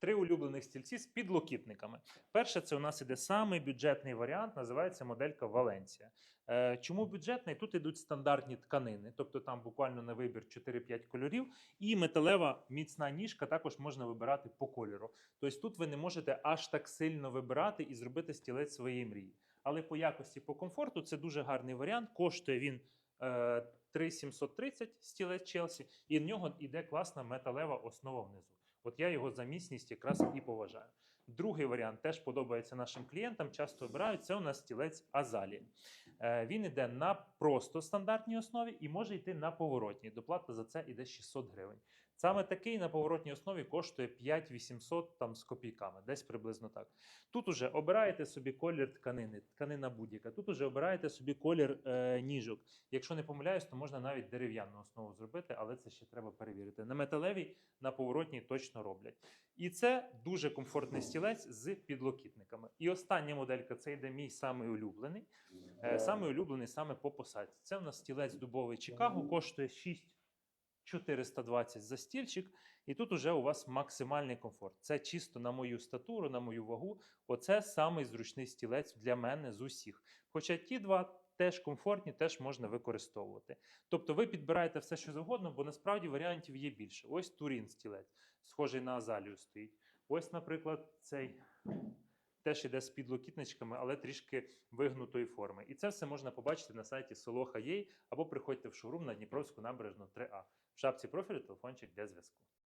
Три улюблених стільці з підлокітниками. Перше, це у нас іде самий бюджетний варіант, називається моделька Валенція. Е, Чому бюджетний? Тут ідуть стандартні тканини, тобто там буквально на вибір 4-5 кольорів, і металева міцна ніжка також можна вибирати по кольору. Тобто тут ви не можете аж так сильно вибирати і зробити стілець своєї мрії. Але по якості, по комфорту це дуже гарний варіант. Коштує він е, 3730 стілець Челсі, і в нього йде класна металева основа внизу. От я його за міцність якраз і поважаю. Другий варіант теж подобається нашим клієнтам. Часто обирають це у нас стілець Азалі. Е, Він іде на просто стандартній основі і може йти на поворотній. Доплата за це йде 600 гривень. Саме такий на поворотній основі коштує 5800 там з копійками, десь приблизно так. Тут уже обираєте собі колір тканини, тканина будь-яка. Тут уже обираєте собі колір е, ніжок. Якщо не помиляюсь, то можна навіть дерев'яну основу зробити, але це ще треба перевірити. На металевій, на поворотній точно роблять. І це дуже комфортний стілець з підлокітниками. І остання моделька це йде мій самий улюблений. Е, Самий улюблений саме по посадці. Це в нас стілець дубовий Чикаго, коштує 6420 за стільчик. І тут уже у вас максимальний комфорт. Це чисто на мою статуру, на мою вагу. Оце самий зручний стілець для мене з усіх. Хоча ті два теж комфортні, теж можна використовувати. Тобто ви підбираєте все, що завгодно, бо насправді варіантів є більше. Ось турін стілець, схожий на азалію стоїть. Ось, наприклад, цей теж іде з підлокітничками, але трішки вигнутої форми. І це все можна побачити на сайті Солоха.ua або приходьте в шоурум на Дніпровську набережну 3А. В шапці профілю телефончик для зв'язку.